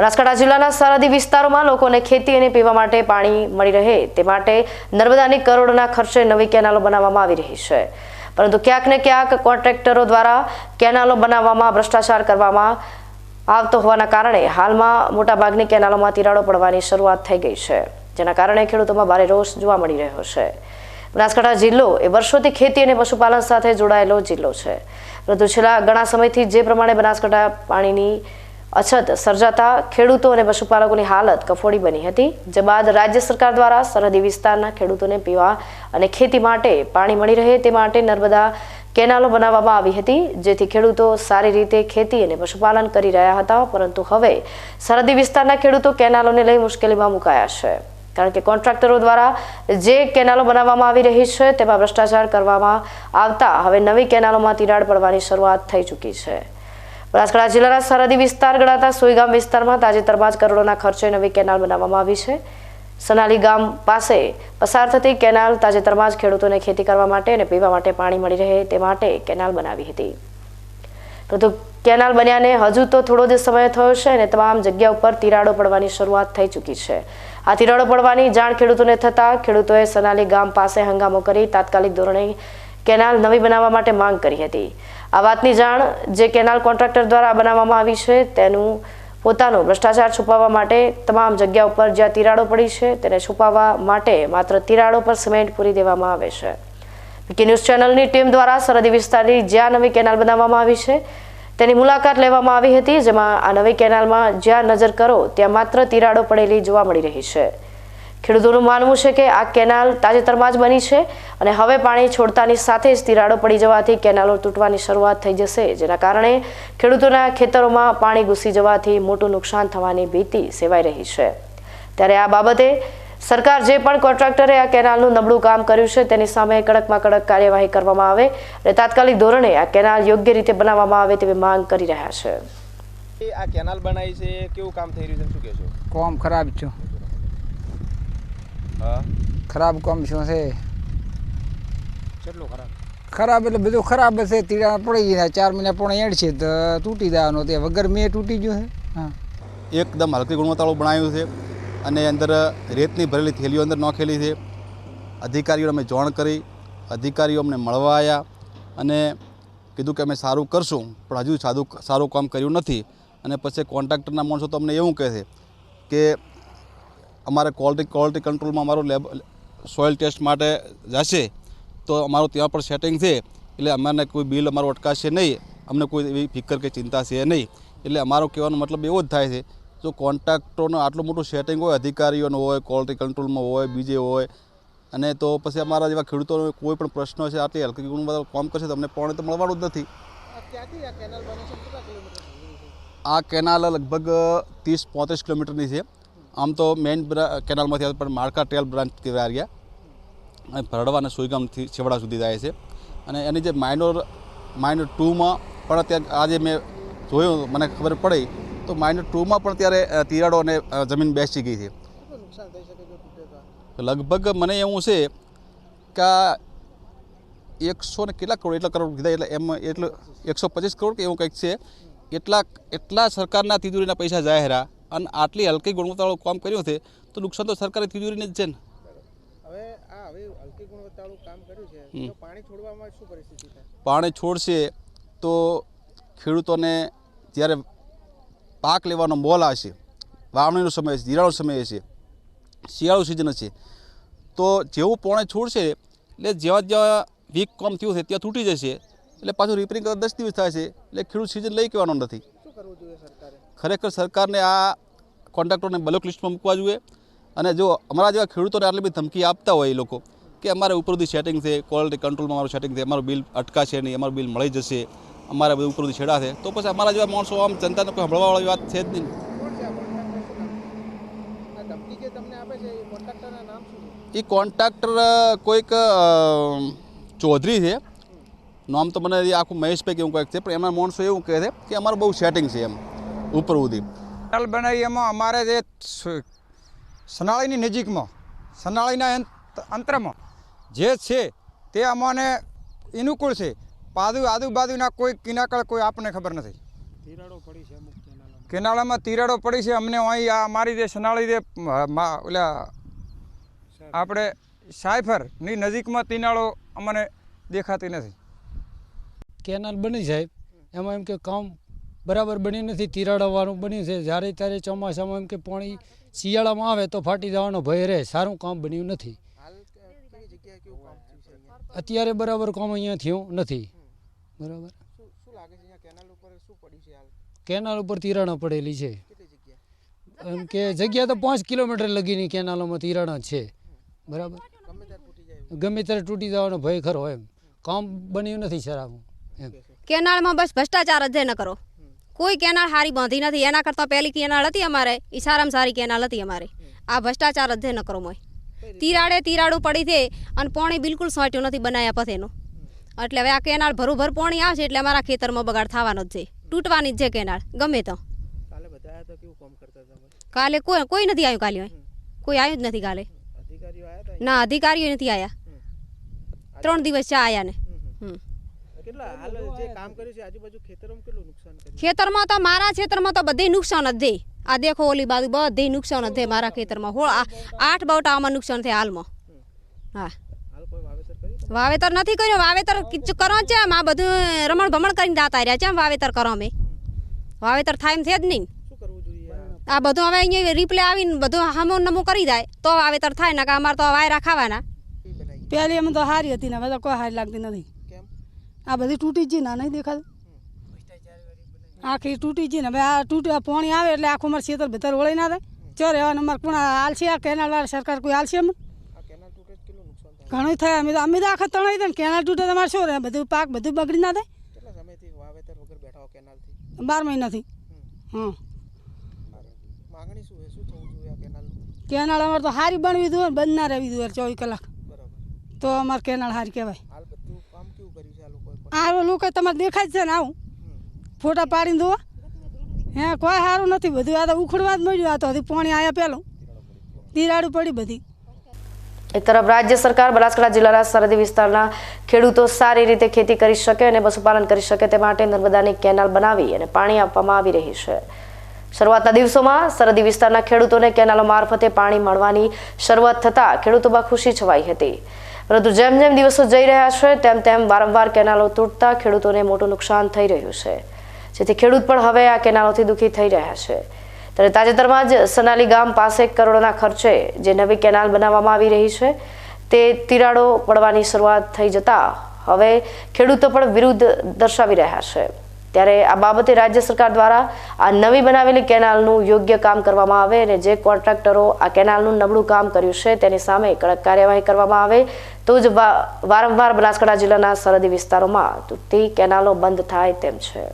બનાસકાંઠા જિલ્લાના સરહદી વિસ્તારોમાં લોકોને ખેતી અને પીવા માટે પાણી મળી રહે તે માટે નર્મદાની કરોડોના ખર્ચે નવી કેનાલો બનાવવામાં આવી રહી છે. પરંતુ ક્યાંક ને ક્યાંક કોન્ટ્રાક્ટરો દ્વારા કેનાલો બનાવવામાં ભ્રષ્ટાચાર કરવામાં આવતો હોવાના કારણે હાલમાં મોટાભાગની કેનાલોમાં તિરાડો પડવાની શરૂઆત થઈ ગઈ છે, જેના કારણે ખેડૂતોમાં ભારે રોષ જોવા મળી રહ્યો છે. બનાસકાંઠા જિલ્લો એ વર્ષોથી ખેતી અને પશુપાલન સાથે જોડાયેલો જિલ્લો છે. પરંતુ છેલ્લા ઘણા સમયથી જે પ્રમાણે બનાસકાંઠા પાણીની અછત, સર્જાતા ખેડૂતો અને પશુપાલકોની હાલત કફોડી બની હતી. જે બાદ રાજ્ય સરકાર દ્વારા સરહદી વિસ્તારના ખેડૂતોને પીવા અને ખેતી માટે પાણી મળી રહે તે માટે નર્મદા કેનાલો બનાવવામાં આવી હતી. જેથી ખેડૂતો સારી રીતે ખેતી અને પશુપાલન કરી રહ્યા હતા, પરંતુ હવે સરહદી વિસ્તારના ખેડૂતો કેનાલોને લઈ મુશ્કેલીમાં મુકાયા છે. કારણ કે કોન્ટ્રાક્ટરો દ્વારા જે કેનાલો બનાવવામાં આવી રહી છે, તેમાં ભ્રષ્ટાચાર કરવામાં આવતા હવે નવી કેનાલોમાં તિરાડ પડવાની શરૂઆત થઈ ચૂકી છે. બનાસકાંઠા જિલ્લાના સરહદી વિસ્તાર ગણાતા સોઈગામ વિસ્તારમાં તાજેતરમાં જ કરોડોના ખર્ચે નવી કેનાલ બનાવવામાં આવી છે. સનાલી ગામ પાસે પસાર થતી કેનાલ તાજેતરમાં જ ખેડૂતોને ખેતી કરવા માટે અને પીવા માટે પાણી મળી રહે તે માટે કેનાલ બનાવી હતી. પરંતુ કેનાલ બન્યાને હજુ તો થોડો જ સમય થયો છે અને તમામ જગ્યા ઉપર તિરાડો પડવાની શરૂઆત થઈ ચૂકી છે. આ તિરાડો પડવાની જાણ ખેડૂતોને થતાં ખેડૂતોએ સનાલી ગામ પાસે હંગામો કરી તાત્કાલિક ધોરણે કેનાલ નવી બનાવવા માટે માંગ કરી હતી. આ વાતની જાણ જે કેનાલ કોન્ટ્રાક્ટર દ્વારા બનાવવામાં આવી છે, તેનું પોતાનો ભ્રષ્ટાચાર છુપાવવા માટે તમામ જગ્યા ઉપર જ્યાં તિરાડો પડી છે, તેને છુપાવવા માટે માત્ર તિરાડો પર સિમેન્ટ પૂરી દેવામાં આવે છે. પીકે ન્યૂઝ ચેનલની ટીમ દ્વારા સરહદી વિસ્તારની જ્યાં નવી કેનાલ બનાવવામાં આવી છે, તેની મુલાકાત લેવામાં આવી હતી, જેમાં આ નવી કેનાલમાં જ્યાં નજર કરો, ત્યાં માત્ર તિરાડો પડેલી જોવા મળી રહી છે. ખેડૂતોનું માનવું છે કે આ કેનાલ તાજેતરમાં જ બની છે અને હવે પાણી છોડતાની સાથે જ તિરાડો પડી જવાથી કેનાલો તૂટવાની શરૂઆત થઈ જશે જેના કારણે ખેડૂતોના ખેતરોમાં પાણી ઘૂસી જવાથી મોટું નુકસાન થવાની ભીતિ સેવાઈ રહી છે. ત્યારે આ બાબતે સરકાર જે પણ કોન્ટ્રાક્ટરે આ કેનાલનું નબળું કામ કર્યું છે તેની સામે કડકમાં કડક કાર્યવાહી કરવામાં આવે અને તાત્કાલિક ધોરણે આ કેનાલ યોગ્ય રીતે બનાવવામાં આવે તેવી માંગ કરી રહ્યા છે. આ કેનાલ બનાવી છે કેવું કામ થઈ રહ્યું છે શું કહેશો? કામ ખરાબ છો. ખરાબ કોમ શું છે? કેટલું ખરાબ? ખરાબ એટલે બધું ખરાબ છે. તીડા પડી ગયા ચાર મહિના પોણા એડ છે તો તૂટી જવાનો તે વગર મેં તૂટી ગયું છે. હા. એકદમ હલકી ગુણવત્તાવાળું બનાવ્યું છે અને અંદર રેતની ભરેલી થેલીઓ અંદર નાખેલી છે. અધિકારીઓને અમે જાણ કરી અધિકારીઓ અમને મળવા આવ્યા અને કીધું કે અમે સારું કરશું પણ હજુ સાદું સારું કામ કર્યું નથી. અને પછી કોન્ટ્રાક્ટરના માણસો તો અમને એવું કહે છે કે અમારે ક્વોલિટી ક્વોલિટી કંટ્રોલમાં અમારું લેબ સોઇલ ટેસ્ટ માટે જશે તો અમારું ત્યાં પણ સેટિંગ છે. એટલે અમારે કોઈ બિલ અમારું અટકાશે નહીં. અમને કોઈ એવી ફિકર કે ચિંતા છે નહીં. એટલે અમારો કહેવાનો મતલબ એવો જ થાય છે જો કોન્ટ્રાક્ટરનું આટલું મોટું સેટિંગ હોય અધિકારીઓનું હોય ક્વોલિટી કંટ્રોલમાં હોય બીજે હોય અને તો પછી અમારા જેવા ખેડૂતોનો કોઈ પણ પ્રશ્ન છે આટલી હલકી ગુણવત્તા કામ કરશે તમને પાણી તો મળવાનું જ નથી. આ કેનાલ લગભગ ત્રીસ પોત્રીસ કિલોમીટરની છે. આમ તો મેઇન કેનાલમાંથી આવે પણ માળકા ટેલ બ્રાન્ચ રહ્યા. અને ભરડવા અને સુઈગામથી છેવડા સુધી જાય છે. અને એની જે માઇનોર માઇનોર ટુમાં પણ અત્યારે આજે મેં જોયું, મને ખબર પડી, તો માઇનોર ટુમાં પણ ત્યારે તિરાડો અને જમીન બેસી ગઈ છે. લગભગ મને એવું છે કે એકસો ને કેટલા કરોડ એટલા કરોડ કીધા, એટલે એમ, એટલે એકસો પચીસ કરોડ કે એવું કંઈક છે. એટલા એટલા સરકારના તિજોરીના પૈસા જાહેરા. અને આટલી હલકી ગુણવત્તાવાળું કામ કર્યું છે તો નુકસાન તો સરકારી તિજોરીને જ છે ને. હવે આ હવે હલકી ગુણવત્તાવાળું કામ કર્યું છે તો પાણી છોડવામાં શું પરિસ્થિતિ થાય? પાણી છોડશે તો ખેડૂતોને જ્યારે પાક લેવાનો મોલ આવશે વાવણીનો સમય છે જીરાનો સમય છે શિયાળુ સિઝન છે તો જેવું પાણી છોડશે એટલે જેવા જેવા વીક કોમ થયું છે ત્યાં તૂટી જશે એટલે પાછું રિપેરિંગ કરતા દસ દિવસ થાય છે એટલે ખેડૂત સિઝન લઈ કહેવાનો નથી. શું કરવું જોઈએ સરકારે? ખરેખર સરકારને આ કોન્ટ્રાક્ટરને બ્લોક લિસ્ટમાં મૂકવા જોઈએ. અને જો અમારા જેવા ખેડૂતોને આટલી બધી ધમકી આપતા હોય એ લોકો કે અમારે ઉપરથી સેટિંગ છે ક્વોલિટી કંટ્રોલમાં અમારું સેટિંગ છે, અમારું બિલ અટકાશે નહીં, અમારું બિલ મળી જશે, અમારા બધું ઉપરથી છેડાશે તો પછી અમારા જેવા માણસો આમ જનતાને કોઈ સાંભળવાવાળી વાત છે જ નહીં. છે છે એ છે કોન્ટ્રાક્ટર કોઈક ચૌધરી છે. નામ તો મને આખું મહેશભાઈ કે એવું કંઈક છે, પણ એમના માણસો એવું કહે છે કે અમારું બહુ સેટિંગ છે એમ. ઉપર સુધી ટનલ બનાવી એમાં અમારે જે સનાળીની નજીકમાં સનાળીના અંત- અંતરમાં જે છે તે અમને અનુકૂળ છે. પાદુ આજુબાજુના કોઈ કિનાકળ કોઈ આપણને ખબર નથી. કેનાળામાં તિરાડો પડી છે. અમને અહીં આ અમારી જે સનાળી જે મા ઓલા આપણે સાયફરની નજીકમાં તિનાળો અમને દેખાતી નથી. કેનાલ બની જાય. એમાં એમ કે કામ બરાબર બન્યું નથી, તિરાડવાનું બન્યું છે. જ્યારે ત્યારે ચોમાસામાં એમ કે પાણી શિયાળામાં આવે તો ફાટી જવાનો ભય રહે. સારું કામ બન્યું નથી. અત્યારે બરાબર કામ અહીંયા થયું નથી. બરાબર? કેનાલ ઉપર તિરાડો પડેલી છે. એમ કે જગ્યા તો પાંચ કિલોમીટર લગીની કેનાલોમાં તિરાડો છે. બરાબર? ગમે ત્યારે તૂટી જવાનો ભય ખરો એમ. કામ બન્યું નથી સારામાં એમ. કેનાળમાં બસ ભ્રષ્ટાચાર જ ન કરો. કોઈ કેનાલ હારી બાંધી નથી. એના કરતાં પહેલી કેનાલ હતી અમારે એ સારામાં સારી કેનાલ હતી અમારે. આ ભ્રષ્ટાચાર જ ન કરો મોય તિરાડે તિરાડું પડી છે અને પાણી બિલકુલ સોંટ્યું નથી બનાવ્યા પછીનું એટલે હવે આ કેનાળ ભરૂભર પાણી આવશે એટલે અમારા ખેતરમાં બગાડ થવાનો જ છે. તૂટવાની જ છે કેનાળ ગમે તો. કાલે કોઈ કોઈ નથી આવ્યું કાલે. કોઈ આવ્યું જ નથી કાલે. ના અધિકારીઓ નથી આવ્યા ત્રણ દિવસ છે આયા ને કેટલા હાલ જે કામ કર્યું છે આજુબાજુ ખેતરોમાં કેટલું નુકસાન કર્યું? ખેતરમાં તો મારા ખેતરમાં તો બધી નુકસાન જ થઈ આ દેખો ઓલી બાજુ બધી નુકસાન જ થઈ મારા ખેતરમાં. હો આ આઠ બવટામાં નુકસાન થાય હાલમાં. હા. વાવેતર કર્યું તમે? વાવેતર નથી કર્યું વાવેતર કરો છે આ બધું રમણ ભમણ કરીને દાતા રહ્યા છે એમ વાવેતર કરો અમે. વાવેતર થાય એમ છે જ નહીં. શું કરવું જોઈએ આ? બધું હવે અહીંયા રિપ્લે આવીને બધું હામો નમો કરી જાય. તો વાવેતર થાય ને કે અમારે તો વાયરા ખાવાના. પહેલી એમ તો સારી હતી ને હવે તો કોઈ સારી લાગતી નથી. આ બધી તૂટી જ ના નહીં દેખાતું. આખી તૂટી જ ને હવે આ તૂટી પાણી આવે એટલે આખું મારે શેતર ભીતર વળી ના થાય. ચો રહેવાનું અમારે કોણ હાલશે આ કેનાલ વાળા સરકાર કોઈ હાલશે અમને ઘણું થાય? અમે તો અમે તો આખા તણાઈ થાય કેનાલ તૂટે તમારે અમારે શું રહે? બધું પાક બધું બગડી ના થાય. બાર મહિનાથી. હા. કેનાલ અમારે તો હારી બનવી દઉં બંધ ના રહેવી દઉં ચોવીસ કલાક. તો અમારે કેનાળ સારી કહેવાય હાલ બધું કામ કેવું કર્યું છે આ લોકો તમારે દેખાય છે ને આવું? ફોટા પાડીને દો હે, કોઈ સારું નથી. બધું આ તો ઉખડવા જ મળ્યું. આ તો હજી પાણી આવ્યા પહેલું તિરાડું પડી બધી. એક તરફ રાજ્ય સરકાર બનાસકાંઠા જિલ્લાના સરહદી વિસ્તારના ખેડૂતો સારી રીતે ખેતી કરી શકે અને પશુપાલન કરી શકે તે માટે નર્મદાની કેનાલ બનાવી અને પાણી આપવામાં આવી રહી છે. શરૂઆતના દિવસોમાં સરહદી વિસ્તારના ખેડૂતોને કેનાલો મારફતે પાણી મળવાની શરૂઆત થતાં ખેડૂતોમાં ખુશી છવાઈ હતી. પરંતુ જેમ જેમ દિવસો જઈ રહ્યા છે, તેમ તેમ વારંવાર કેનાલો તૂટતા ખેડૂતોને મોટું નુકસાન થઈ રહ્યું છે. જેથી ખેડૂત પણ હવે આ કેનાલોથી દુઃખી થઈ રહ્યા છે. ત્યારે તાજેતરમાં જ સનાલી ગામ પાસે કરોડોના ખર્ચે જે નવી કેનાલ બનાવવામાં આવી રહી છે, તે તિરાડો પડવાની શરૂઆત થઈ જતા હવે ખેડૂતો પણ વિરુદ્ધ દર્શાવી રહ્યા છે. ત્યારે આ બાબતે રાજ્ય સરકાર દ્વારા આ નવી બનાવેલી કેનાલનું યોગ્ય કામ કરવામાં આવે અને જે કોન્ટ્રાક્ટરો આ કેનાલનું નબળું કામ કર્યું છે તેની સામે કડક કાર્યવાહી કરવામાં આવે, તો જ વારંવાર બનાસકાંઠા જિલ્લાના સરહદી વિસ્તારોમાં તૂટતી કેનાલો બંધ થાય તેમ છે.